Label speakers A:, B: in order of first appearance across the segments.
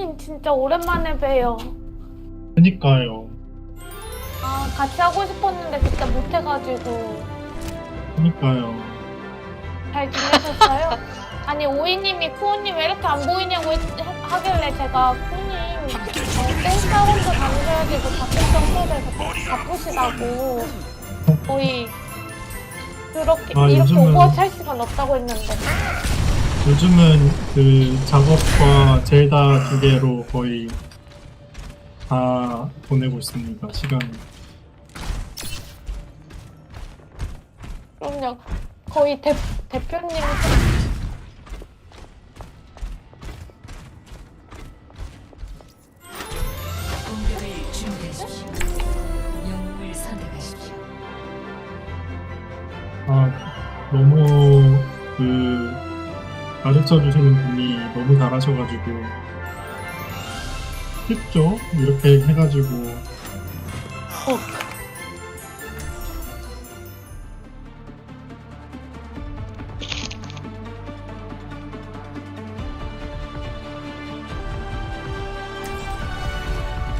A: 호우님 진짜 오랜만에 봬요.
B: 그니까요.
A: 아 같이 하고 싶었는데 그때 못해가지고
B: 그니까요.
A: 잘 지내셨어요? 아니 오이님이 쿠우님 왜 이렇게 안 보이냐고 했- 하길래 제가 쿠우님 어, 땡사원도 다니셔야 되고 바쁜 정도에서 바쁘시다고 거의 그렇게
B: 아,
A: 이렇게
B: 요즘은-
A: 오버워치 할 시간 없다고 했는데
B: 요즘은 그 작업과 젤다 두 개로 거의 다 보내고 있습니다. 시간.
A: 그럼요 거의 대, 대표님
B: 가르쳐 주시는 분이 너무 잘하셔가지고 쉽죠? 이렇게 해가지고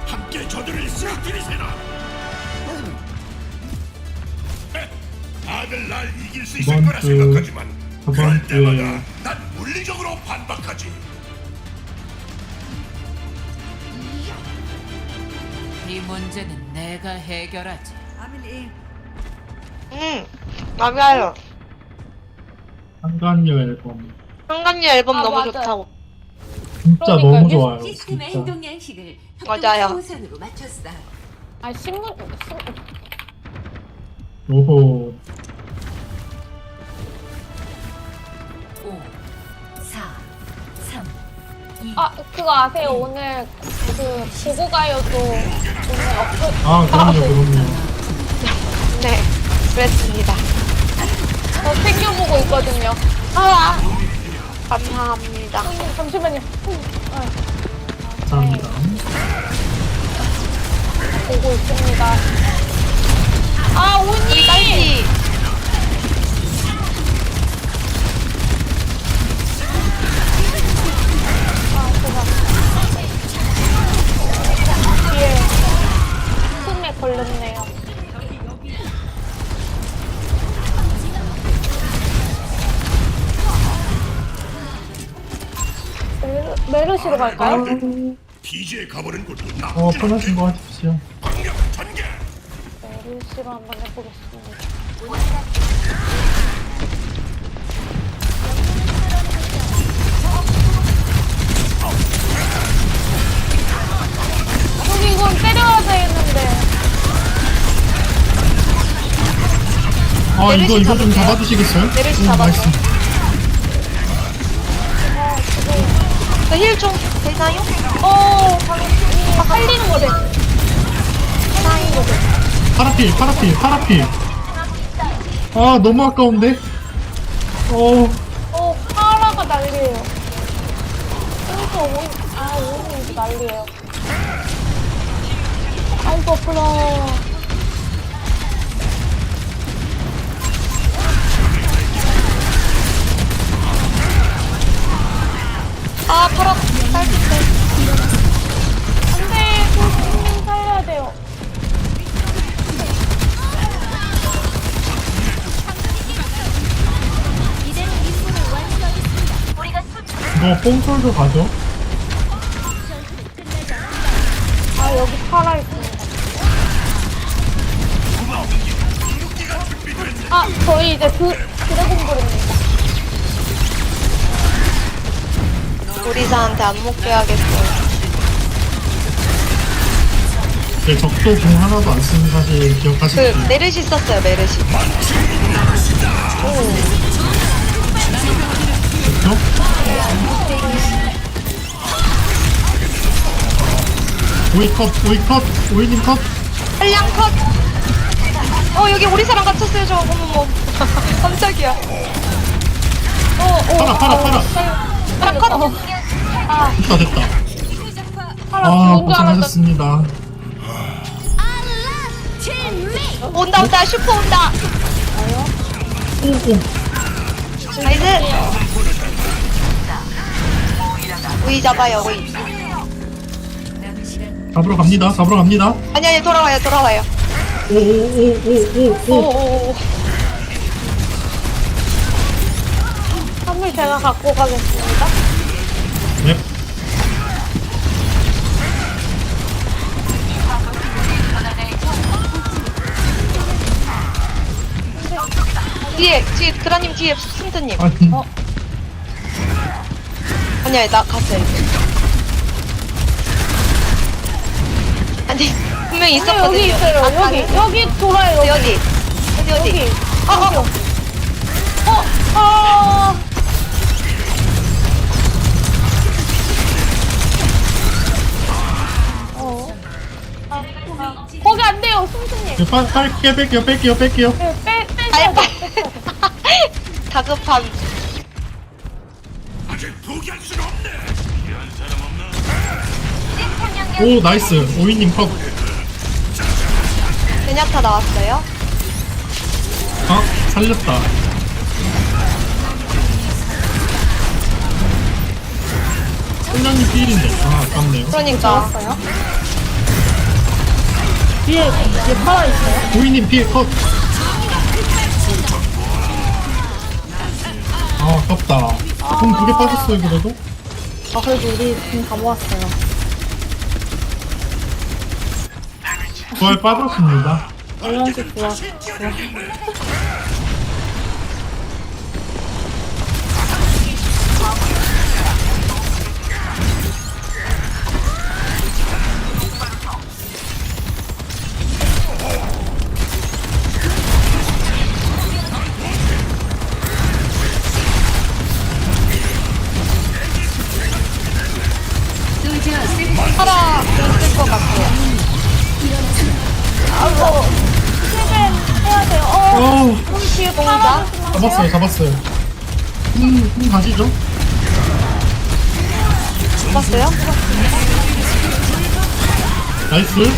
C: 함께 저들을 쓰러뜨리세나. 다들 날 이길 수 있을 거라
B: 주-
C: 생각하지만 그럴 때마다 난 물리적으로 반박하지.
D: 이 문제는 내가 해결하지.
E: 응 맞아요
B: 한간여 앨범
E: 한강리 앨범
A: 아,
E: 너무
A: 맞아요.
E: 좋다고
B: 진짜
A: 그러니까요.
B: 너무 좋아요.
D: 시스템의
B: 진짜.
D: 행동 양식을
E: 맞아요.
D: 협동조선으로 맞췄어.
A: 아 신문 신,
B: 오호
D: 5, 4, 3, 2,
A: 아 그거 아세요 오늘 그 보고 가요도 오늘 업로
B: 아 그럼요 그럼요.
E: 네 그랬습니다
A: 저 챙겨보고 있거든요. 아,
E: 감사합니다
A: 형님 잠시만요. 음, 아,
B: 감사합니다.
A: 보고 있습니다. 아 오니.
E: 딸기
A: 메르시로 갈까요?
C: 비지에 가버린 것도 나.
B: 어 편하신 거 하십시오.
C: 강력 전개.
A: 메르시로 한번 해보겠습니다. 여기 이건 때려야 되겠는데.
B: 아 이거 이거 좀. 잡아주시겠어요?
E: 내리시
B: 음,
E: 잡아줘.
B: 나이스.
E: 저힐 좀 되나요?
A: 어, 이 살리는 거네. 살리는 거네.
B: 파라필 파라필 파라필. 아 너무 아까운데. 어
A: 어, 파라가 난리예요. 그래서 오, 아, 오늘 난리예요. 아이고, 아프
B: 뽕솔도 가죠?
A: 아, 여기 파라 있습니다. 아, 저희 이제 드, 드래곤볼입니다.
E: 우리사한테 안 먹게 하겠어요
B: 제 적도 공 하나도 안 쓰는 사실
E: 그
B: 기억하시죠?
E: 메르시 썼어요 메르시
B: 그 렇죠? 오이 컷 오이 컷 오이님 컷
E: 한량 컷. 어 여기 우리 사람 갇혔어요 저. 어머머. 깜짝이야.
B: 팔아 팔아 팔아
E: 하나 컷.
B: 됐다 됐다
A: 파라
B: 아
A: 죽은 줄 알았다.
B: 고생하셨습니다
E: 온다 온다 슈퍼 온다.
B: 오오
E: 나이스. 우이 잡아요 우이.
B: 잡으러 갑니다 잡으러 갑니다
E: 아니 아니 돌아와요 돌아와요.
B: 오오오오오오
E: 오오오.
A: 선물 제가 갖고 가겠습니다.
B: 네
E: 뒤에 뒤에 그라님 뒤에 승트님.
B: 아니
E: 아니야 나 갔어요. 아니 분명히 있었거든요.
A: 여기 있어요.
E: 아,
A: 여기
E: 아,
A: 여기 돌아요. 여기
E: 어디 어디 어디.
A: 여기.
E: 어, 어, 어.
A: 어, 어. 어. 아, 아. 거기 안 돼요, 승수님.
B: 네, 빨, 빨리 뺄게요 뺄게요 뺄게요
A: 네, 빼, 빼,
E: 빨리
A: 빼.
E: 빨리. 다급함.
B: 오 나이스 오이님 컷
E: 베냐타 나왔어요.
B: 아, 살렸다. 선장님 필인데. 아, 아깝네요.
E: 그러니까
A: 뒤에, 뒤에 파라 있어요.
B: 오이님 필 컷. 아, 아깝다. 돈 두 개 빠졌어요, 그래도?
A: 아, 그래도 우리 지금 다 모았어요.
B: 부활 빠졌습니다.
A: 얼른씩 좋아.
E: 파라
B: 나이스.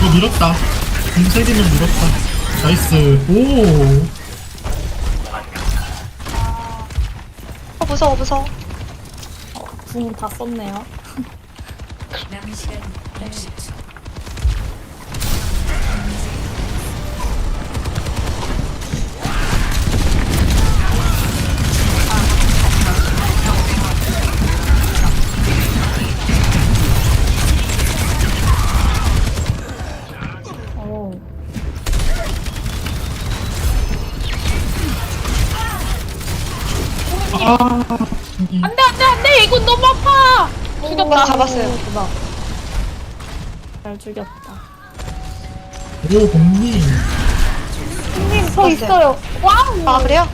B: 이거 밀었다. 개면 밀었다. 나이스. 오.
E: 어 무서워 무서워.
A: 궁다 썼네요.
D: 남은 시간 60초.
B: 아, 여기.
A: 안 돼, 안 돼, 안 돼! 이거 너무 아파! 죽였다.
E: 잡았어요.
A: 오, 대박. 잘 죽였다.
B: 오, 공님.
A: 형님, 저 있어요. 와우!
E: 아 그래요?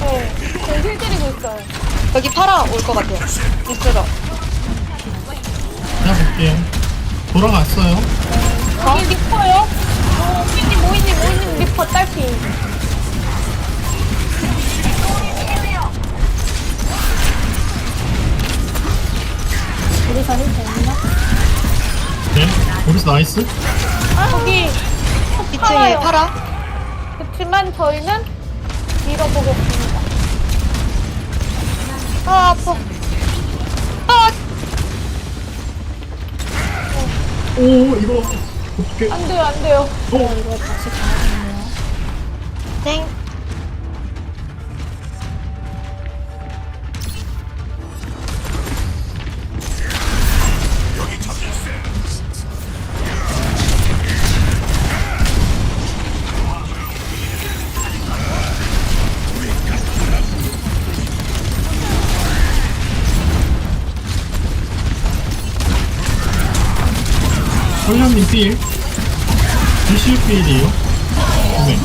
A: 네. 저힐 때리고 있어요.
E: 여기 파라 올것 같아요. 있으러.
B: 그냥 볼게요. 돌아갔어요.
A: 여기 리퍼요? 오, 모이님, 모이님, 모이님, 리퍼 딸피. 우리사 힐 됐나?
B: 네. 오리스 나이스.
A: 아, 저기,
E: 2층에 파라.
A: 그렇지만 저희는 밀어보겠습니다.
E: 아 아파. 아
B: 오, 이거. 어떻게.
A: 안 돼요, 안 돼요.
B: 어.
A: 이거 다시 가야겠네요.
E: 땡.
B: 설련님 필 DCU 필이에요 네.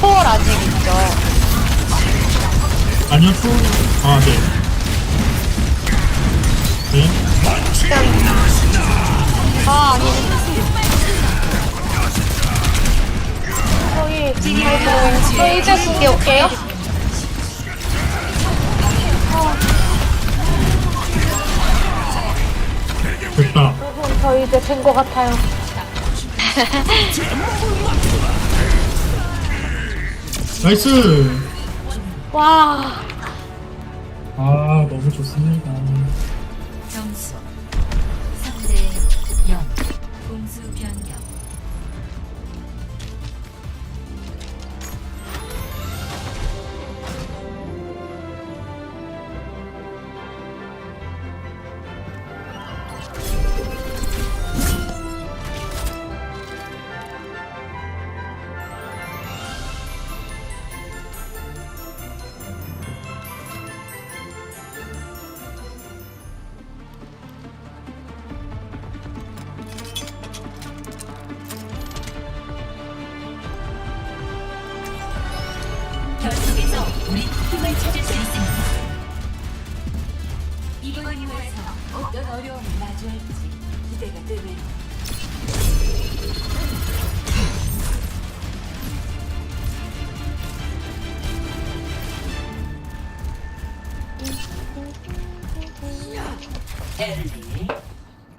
E: 초월 아직 있죠
B: 아니요 초 아네 네.
E: 아 아니.
A: 저 이제 궁 올게요
B: 됐다.
A: 여러분 저 이제 된 것 같아요
B: 나이스!
A: 와
B: 아, 너무 좋습니다.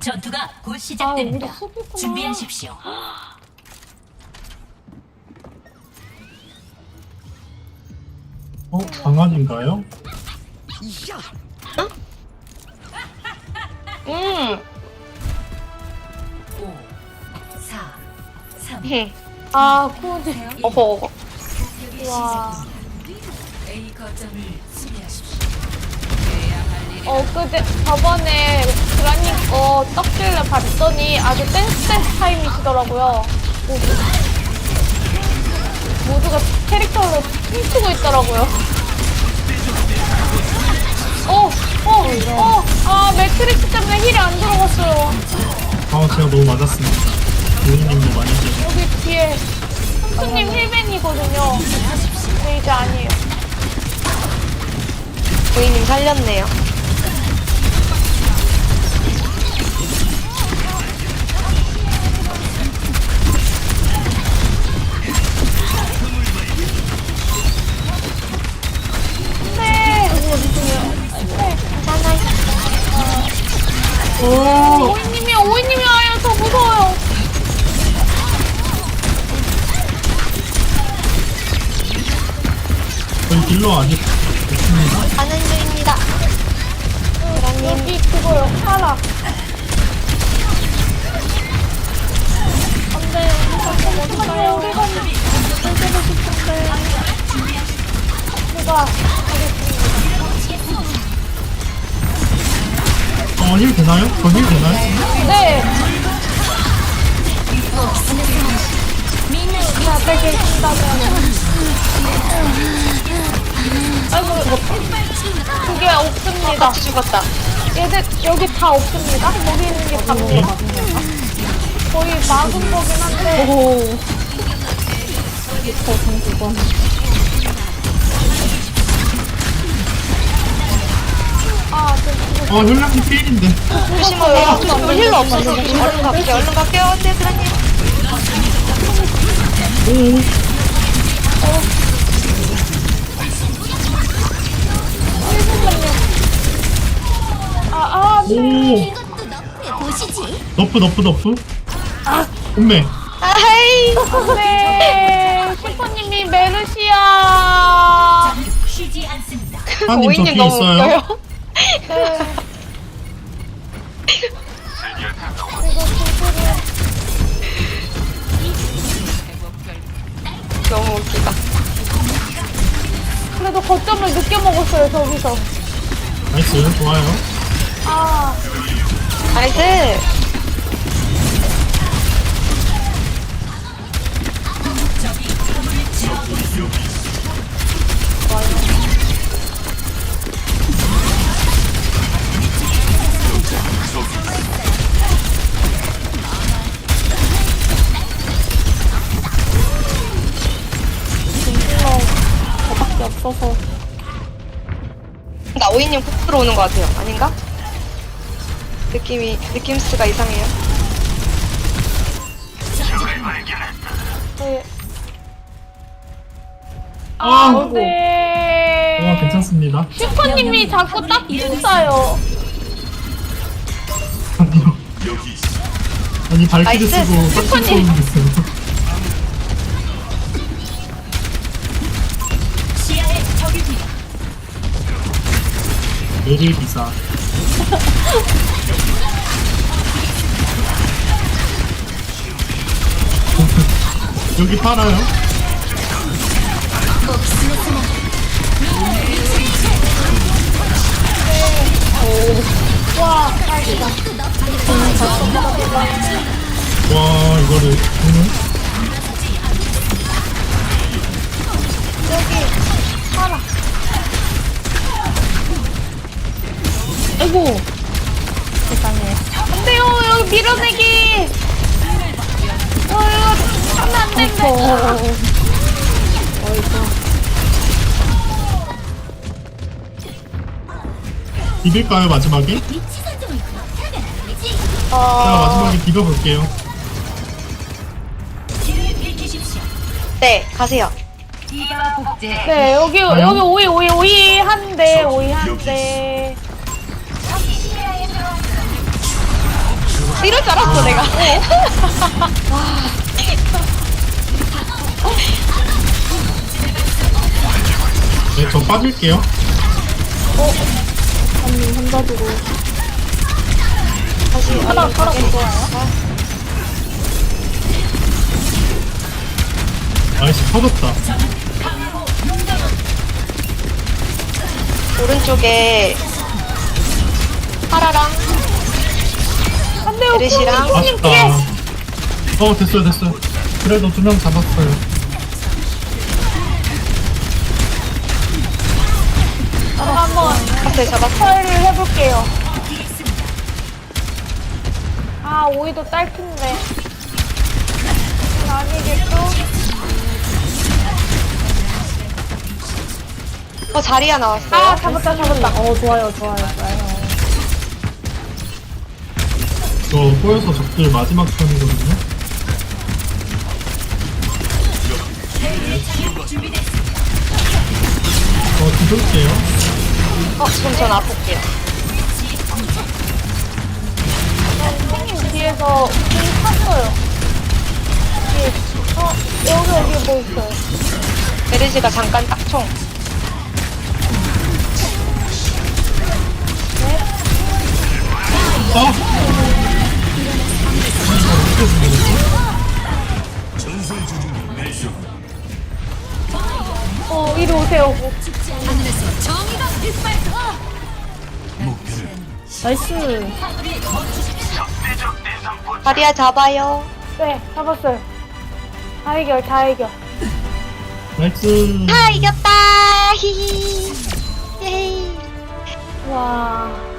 D: 전투가
A: 곧아
D: 시작됩니다.
A: 수비구나
D: 준비하십시오.
B: 어, 강아지인가요?
E: 음.
D: 5, 4, 3,
E: 흠.
A: 아 코디
E: 어허, 어허.
A: 와.
D: A 거점을 수비하십시오.
A: 어 그제 저번에 그라님 거 떡길래 봤더니 아주 댄스 댄스 타임이시더라고요 모두 모두가 캐릭터로 춤추고 있더라고요 어, 어어어아 매트릭스 때문에 힐이 안 들어갔어요
B: 아, 제가 너무 맞았습니다. 도희님도 많이 해주세요.
A: 여기 뒤에 선수님 힐맨이거든요 근데 이제 아니에요
E: 부인님 살렸네요.
A: 어,
B: 힐 되나요? 저힐 되나요?
A: 네. 자, 있다면 아이고 그게 없습니다.
E: 같이 죽었다.
A: 얘들 여기 다 없습니다. 여기 있는 게 답니다 거의 막은 거긴 한데. 아,
B: 어, 혈량이 필인데.
E: 조심하세요. 조심, 힐러 없어서 조심. 얼른 갈게요. 얼른 갈게요. 네, 그라님.
A: 아, 아, 네.
B: 오! 너프, 너프, 너프. 아! 음메.
E: 아이.
A: 네. 슈퍼님이 메르시아.
D: 쉬지 않습니다.
B: 하님 저
E: 오이님
B: 뒤에
E: 너무
B: 있어요.
E: 웃겨요.
A: 네.
E: 너무 웃기다.
A: 그래도 거점을 늦게 먹었어요, 저기서.
B: 나이스, 좋아요.
A: 아,
E: 나이스. 들어오는 것 같아요. 아닌가? 느낌이 느낌스가 이상해요.
A: 네.
B: 아,
A: 안 돼.
B: 어, 괜찮습니다.
A: 슈퍼님이 자꾸 딱 있어요.
B: 아니, 발키리. 쓰고 빡
A: 슈퍼님.
B: 내릴 비사. 여기 팔아요?
A: 와,
B: 이거를. 보면?
A: 아 이고. 세상에. 안 돼요, 여기 밀어내기. 어, 이거 하면 안 된다.
B: 비빌까요, 마지막에? 제가
A: 어,
B: 마지막에 비벼볼게요.
E: 네, 가세요.
A: 네, 여기, 여기 오이, 오이, 오이 한 대, 오이 한 대.
E: 이럴 줄 알았어, 내가.
B: 네, 저 빠질게요.
A: 아니, 혼자 두고.
E: 다시
A: 하나,
E: 가게.
A: 먹어요.
B: 아이씨, 터졌다.
E: 오른쪽에 파라랑
A: 안 돼요,
E: 메르시랑
A: 님
B: 아쉽다.
A: 뒤에.
B: 어, 됐어요, 됐어요. 그래도 두 명 잡았어요.
A: 제가 한번
E: 앞에 잡았어.
A: 처리를 해볼게요. 아, 오이도 딸핀데. 아니겠죠?
E: 어, 자리야 나왔어요.
A: 아, 잡았다, 잡았다. 어, 좋아요, 좋아요, 좋아요.
B: 저 꼬여서 적들 마지막 턴이거든요. 어, 뒤돌게요.
E: 어, 그럼 전 아플게요.
A: 선생님 뒤에서 공 탔어요. 뒤에. 어, 여기, 여기 뭐 있어요?
E: 메르시가 잠깐 딱총.
B: 어? 어,
A: 이리 오세요.
C: 목표를
A: 나이스.
E: 자리야 잡아요.
A: 네, 잡았어요. 다 해결, 다 해결.
B: 나이스.
E: 다 이겼다. 히히. 예이.
A: 와.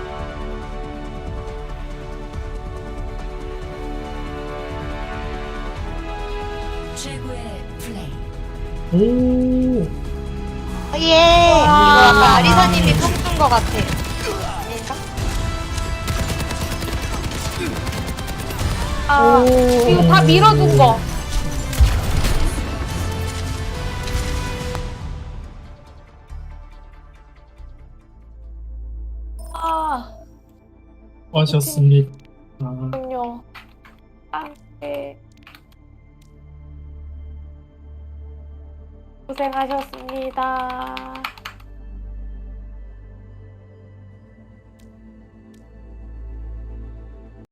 B: 오.
E: 어, 예. 이거 아까 아리사님이 뽑은 것 같아. 아닌가?
A: 아, 이거 다 밀어둔 거. 아,
B: 하셨습니다.
A: 고생하셨습니다.